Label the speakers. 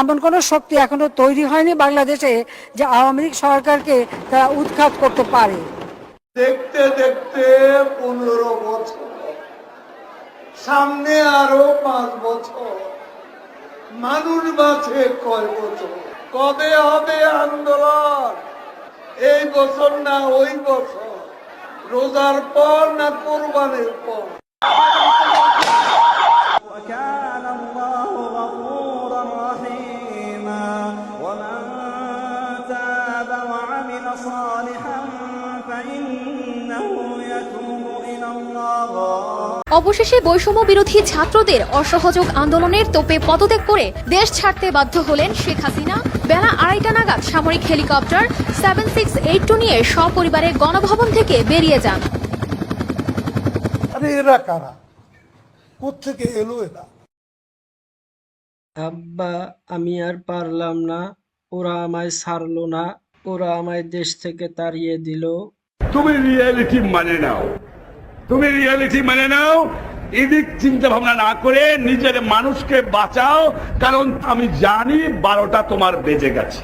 Speaker 1: এমন কোনো শক্তি এখনও তৈরি হয়নি বাংলাদেশে যে আওয়ামী লীগ সরকারকে তারা উৎখাত করতে পারে।
Speaker 2: দেখতে দেখতে পনেরো বছর, সামনে আরও পাঁচ বছর, মানুষ বাঁচে কয় বছর? কবে হবে আন্দোলন? এই বছর না ওই বছর? রোজার পর না কোরবানের পর?
Speaker 3: وعمل صالحا فإنه يتوب إلى الله
Speaker 4: অবশেষে বৈষম্য বিরোধী ছাত্রদের অসহযোগ আন্দোলনের তোপে পদত্যাগ করে দেশ ছাড়তে বাধ্য হলেন শেখ হাসিনা বেলা আড়াইটা নাগাদ সামরিক helicopter seven six eight two নিয়ে সপরিবারে গণভবন থেকে বেরিয়ে যান
Speaker 2: আরে এরা কারা কোথেকে এলো এরা
Speaker 5: আব্বা আমি আর পারলাম না ওরা আমায় ছাড়লো না ওরা আমায় দেশ থেকে তাড়িয়ে দিল।
Speaker 6: তুমি রিয়ালিটি মানে নাও। তুমি রিয়ালিটি মানে নাও। এদিক চিন্তা ভাবনা না করে নিজের মানুষকে বাঁচাও, কারণ আমি জানি বারোটা তোমার বেজে গেছে।